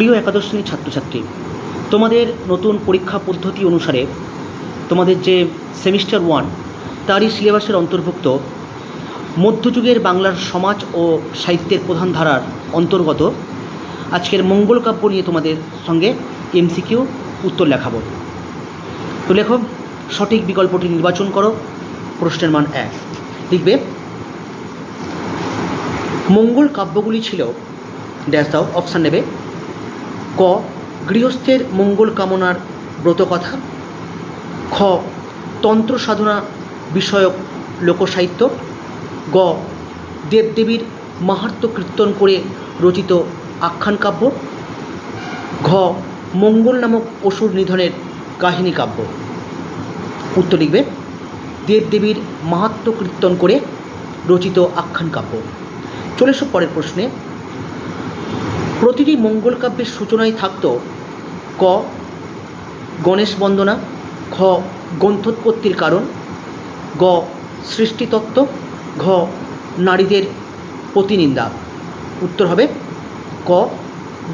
প্রিয় একাদশ শ্রেণির ছাত্রছাত্রী, তোমাদের নতুন পরীক্ষা পদ্ধতি অনুসারে তোমাদের যে সেমিস্টার ওয়ান, তারই সিলেবাসের অন্তর্ভুক্ত, মধ্যযুগের বাংলার সমাজ ও সাহিত্যের প্রধান ধারার অন্তর্গত, আজকের মঙ্গল কাব্য নিয়ে তোমাদের সঙ্গে এমসিকিউ উত্তর লেখাবো। তো লেখো, সঠিক বিকল্পটি নির্বাচন করো, প্রশ্নের মান এক। লিখবে, মঙ্গল কাব্যগুলি ছিল ড্যাশ দাও অপশান নেবে ক, গৃহস্থের মঙ্গল কামনার ব্রতকথা খ, তন্ত্র সাধনা বিষয়ক লোকসাহিত্য। গ, দেবদেবীর মাহাত্ম্য কীর্তন করে রচিত আখ্যান কাব্য। ঘ, মঙ্গল নামক অসুর নিধনের কাহিনী কাব্য। উত্তর লিখবে, দেবদেবীর মাহাত্ম্য কীর্তন করে রচিত আখ্যান কাব্য। চলে এসো পরের প্রশ্নে। প্রতিটি মঙ্গল কাব্যের সূচনায় থাকত ক, গণেশ বন্দনা, খ, গ্রন্থোৎপত্তির কারণ, গ, সৃষ্টিতত্ত্ব, ঘ, নারীদের প্রতিনিন্দা। উত্তর হবে ক,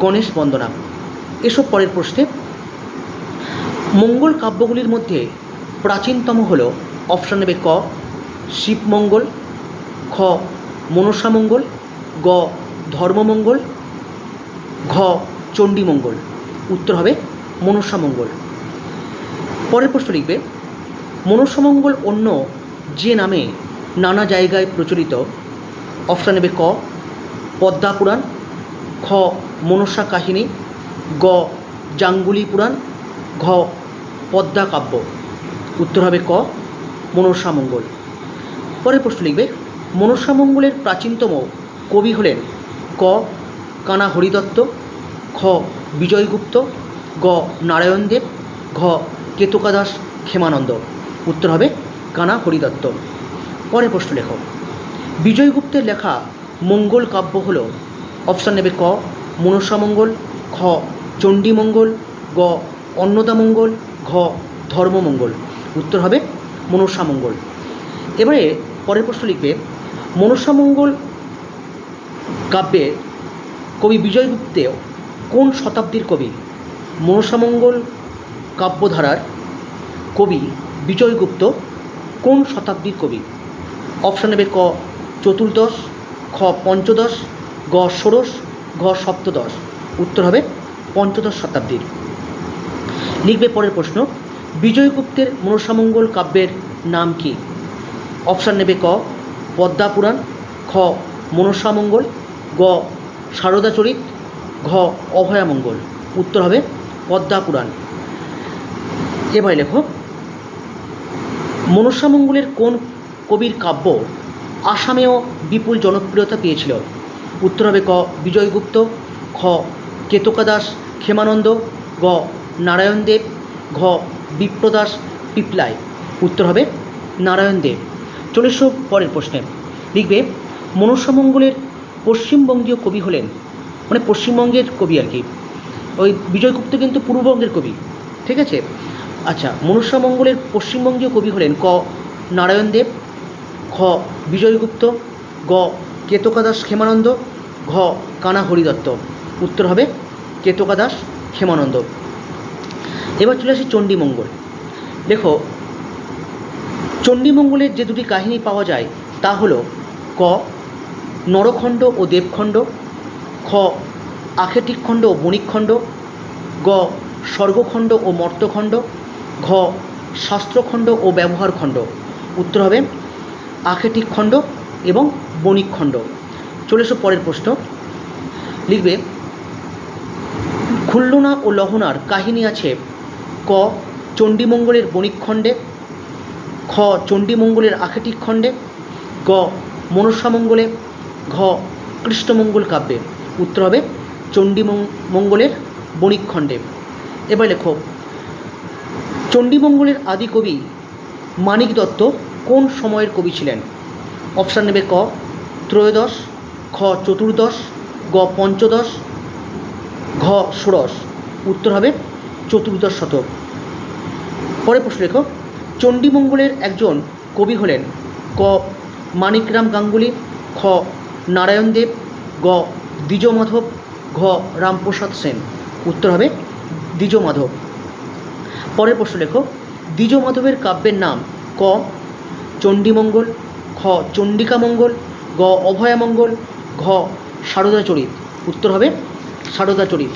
গণেশ বন্দনা। এসব পরের প্রশ্নে। মঙ্গল কাব্যগুলির মধ্যে প্রাচীনতম হল অপশান নেবে ক, শিবমঙ্গল, খ, মনসামঙ্গল, গ, ধর্মমঙ্গল ঘ চণ্ডীমঙ্গল উত্তর হবে মনসামঙ্গল পরের প্রশ্ন লিখবে মনসামঙ্গল অন্য যে নামে নানা জায়গায় প্রচলিত, অপশান নেবে ক, পদ্মা পুরাণ, খ, মনসা কাহিনী, গ, জাঙ্গুলি পুরাণ, ঘ, পদ্মা কাব্য। উত্তর হবে ক মনসামঙ্গল পরের প্রশ্ন লিখবে মনসামঙ্গলের প্রাচীনতম কবি হলেন ক, কানা হরিদত্ত খ বিজয়গুপ্ত, গ নারায়ণদেব ঘ কেতুকাদাস ক্ষেমানন্দ। উত্তর হবে কানা হরিদত্ত। পরের প্রশ্ন লেখ। বিজয়গুপ্তের লেখা মঙ্গল কাব্য হল অপশান নেবে ক মনসামঙ্গল খ চণ্ডীমঙ্গল গ অন্নদামঙ্গল ঘ ধর্মমঙ্গল উত্তর হবে মনসামঙ্গল এবারে পরের প্রশ্ন লিখবে মনসামঙ্গল কাব্যে কবি বিজয়গুপ্তে কোন শতাব্দীর কবি? মনসামঙ্গল কাব্যধারার কবি বিজয়গুপ্ত কোন শতাব্দীর কবি? অপশান নেবে ক, চতুর্দশ, খ, পঞ্চদশ, গ, ষোড়শ, ঘ, সপ্তদশ। উত্তর হবে পঞ্চদশ শতাব্দীর। লিখবে পরের প্রশ্ন বিজয়গুপ্তের মনসামঙ্গল কাব্যের নাম কি? অপশান নেবে ক, পদ্মা পুরাণ, খ, মনসামঙ্গল, গ সারদাচরিত ঘ অভয়ামঙ্গল উত্তর হবে পদ্মা পুরাণ। এবার লেখো মনসামঙ্গলের কোন কবির কাব্য আসামেও বিপুল জনপ্রিয়তা পেয়েছিল? উত্তর হবে ক, বিজয়গুপ্ত, খ, কেতকাদাস, ক্ষেমানন্দ, গ, নারায়ণ দেব, ঘ, বিপ্রদাস, পিপলাই। উত্তর হবে নারায়ণ দেব। চলে পরের প্রশ্নে। লিখবে মনসামঙ্গলের পশ্চিমবঙ্গীয় কবি হলেন মানে পশ্চিমবঙ্গের কবি আর কি। ওই বিজয়গুপ্ত কিন্তু পূর্ববঙ্গের কবি, ঠিক আছে? আচ্ছা মনুষ্যমঙ্গলের পশ্চিমবঙ্গীয় কবি হলেন ক নারায়ণ দেব খ বিজয়গুপ্ত গ কেতকাদাস ক্ষেমানন্দ, ঘ কানা হরিদত্ত। উত্তর হবে কেতকাদাস ক্ষেমানন্দ। এবার চলে আসি চণ্ডীমঙ্গল। দেখো, চণ্ডীমঙ্গলের যে দুটি কাহিনী পাওয়া যায় তা হলো ক, নরখণ্ড ও দেবখণ্ড। খ আখেটিকখণ্ড ও বণিকখণ্ড গ, স্বর্গখণ্ড ও মর্তখণ্ড, ঘ, শাস্ত্রখণ্ড ও ব্যবহারখণ্ড। উত্তর হবে আখেটিক খণ্ড এবং বণিক খণ্ড। চলে এসো পরের প্রশ্ন। লিখবে, খুল্লনা ও লহনার কাহিনী আছে ক, চণ্ডীমঙ্গলের বণিক খণ্ডে, খ, চণ্ডীমঙ্গলের আখেটিক খণ্ডে, গ, মনসামঙ্গলে, ঘ, কৃষ্ণমঙ্গল কাব্যে। উত্তর হবে চণ্ডীমঙ্গলের মঙ্গলের বণিকখণ্ডে। এবার লেখো, চণ্ডীমঙ্গলের আদি কবি মানিক দত্ত কোন সময়ের কবি ছিলেন? অপশান নেবে ক, ত্রয়োদশ, খ, চতুর্দশ, গ, পঞ্চদশ, ঘ, ষোড়শ। উত্তর হবে চতুর্দশ শতক। পরে প্রশ্ন লেখো, চণ্ডীমঙ্গলের একজন কবি হলেন ক, মানিকরাম গাঙ্গুলি, খ, নারায়ণ দেব, গ দ্বিজমাধব ঘ রামপ্রসাদ সেন। উত্তর হবে দ্বিজ মাধব পরের প্রশ্ন লেখো দ্বিজ মাধবের কাব্যের নাম ক চণ্ডীমঙ্গল, খ চণ্ডিকামঙ্গল, গ অভয়ামঙ্গল, ঘ সারদা চরিত উত্তর হবে সারদা চরিত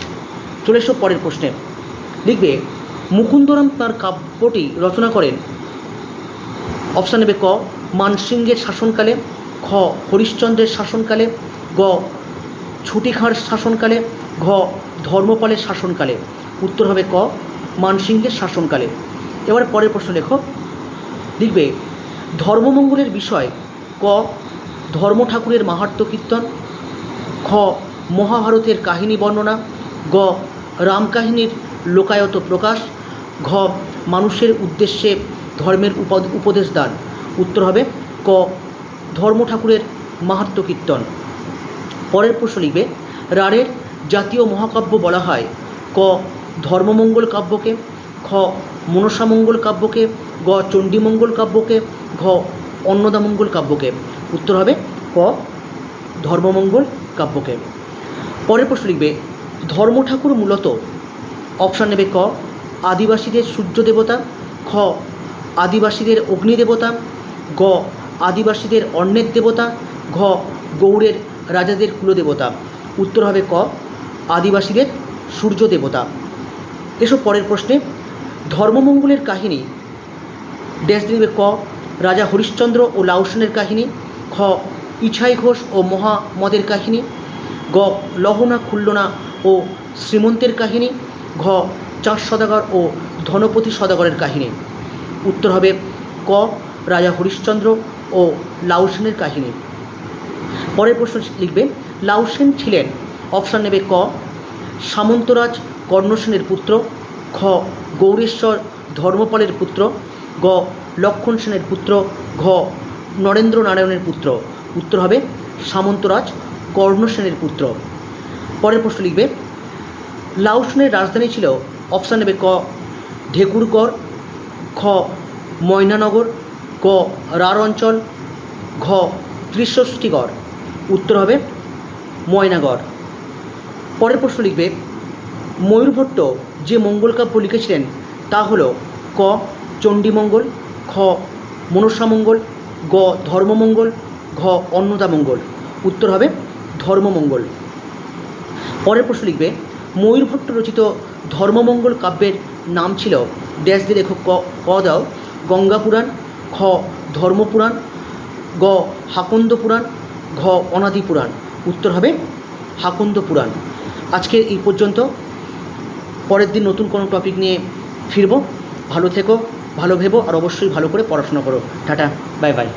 চলে এসো পরের প্রশ্নে। লিখবে, মুকুন্দরাম তার কাব্যটি রচনা করেন। অপশান নেবে ক, মানসিংহের শাসনকালে, খ হরিশ্চন্দ্রের শাসনকালে, গ ছুটিখাঁর শাসনকালে, ঘ, ধর্মপালের শাসনকালে। উত্তর হবে ক, মানসিংহের শাসনকালে। এবার পরের প্রশ্ন লেখো। লিখবে, ধর্মমঙ্গলের বিষয়, ক ধর্ম ঠাকুরের মাহাত্ম্য কীর্তন, খ, মহাভারতের কাহিনী বর্ণনা, গ, রামকাহিনীর লোকায়ত প্রকাশ, ঘ, মানুষের উদ্দেশ্যে ধর্মের উপ- উপদেশ দান। উত্তর হবে ক ধর্ম ঠাকুরের মাহাত্ম কীর্তন। পরের প্রশ্ন লিখবে রাঢ়ের জাতীয় মহাকাব্য বলা হয় ক, ধর্মমঙ্গল কাব্যকে, খ, মনসামঙ্গল কাব্যকে, গ, চণ্ডীমঙ্গল কাব্যকে, ঘ, অন্নদামঙ্গল কাব্যকে। উত্তর হবে ক, ধর্মমঙ্গল কাব্যকে। পরের প্রশ্ন লিখবে ধর্ম ঠাকুর মূলত, অপশান নেবে ক, আদিবাসীদের সূর্য দেবতা, খ, আদিবাসীদের অগ্নি দেবতা, গ, আদিবাসীদের অন্নের দেবতা, ঘ, গৌড়ের রাজাদের কুলদেবতা। উত্তর হবে ক, আদিবাসীদের সূর্য দেবতা এসব পরের প্রশ্নে, ধর্মমঙ্গলের কাহিনী। ড্যাশ দিবে ক, রাজা হরিশ্চন্দ্র ও লাউসেনের কাহিনী। খ, ইছাই ঘোষ ও মহামদের কাহিনী। গ, লহনা খুল্লনা ও শ্রীমন্তের কাহিনী। ঘ, চাঁদ সদাগর ও ধনপতি সদাগরের কাহিনী। উত্তর হবে ক, রাজা হরিশ্চন্দ্র ও লাউসেনের কাহিনী। পরের প্রশ্ন লিখবে লাউসেন ছিলেন। অপশান নেবে ক, সামন্তরাজ কর্ণসেনের পুত্র, খ, গৌরেশ্বর ধর্মপালের পুত্র, গ, লক্ষণ সেনের পুত্র, ঘ নরেন্দ্র নারায়ণের পুত্র। উত্তর হবে সামন্তরাজ কর্ণসেনের পুত্র। পরের প্রশ্ন লিখবে লাউসেনের রাজধানী ছিল, অপশান নেবে ক, ঢেকুরগড়, খ, ময়নানগর, ক, রাঢ় অঞ্চল, ঘ ত্রিষষ্ঠীগড় উত্তর হবে ময়নাগড়। পরের প্রশ্ন লিখবে, ময়ূরভট্ট যে মঙ্গল কাব্য লিখেছিলেন তা হল ক, চণ্ডীমঙ্গল, খ, মনসামঙ্গল, গ, ধর্মমঙ্গল, ঘ, অন্নদামঙ্গল। উত্তর হবে ধর্মমঙ্গল। পরের প্রশ্ন লিখবে, ময়ূরভট্ট রচিত ধর্মমঙ্গল কাব্যের নাম ছিল ড্যাশ দিয়ে লেখক ক ক দাও, গঙ্গা পুরাণ, খ, ধর্মপুরাণ, গ, হাকন্দ পুরাণ ঘ অনাদি পুরাণ, উত্তর হবে হাকুন্দ পুরাণ। আজকে এই পর্যন্ত। পরের দিন নতুন কোনো টপিক নিয়ে ফিরবো। ভালো থেকো, ভালো ভেবো, আর অবশ্যই ভালো করে পড়াশোনা করো। Tata bye bye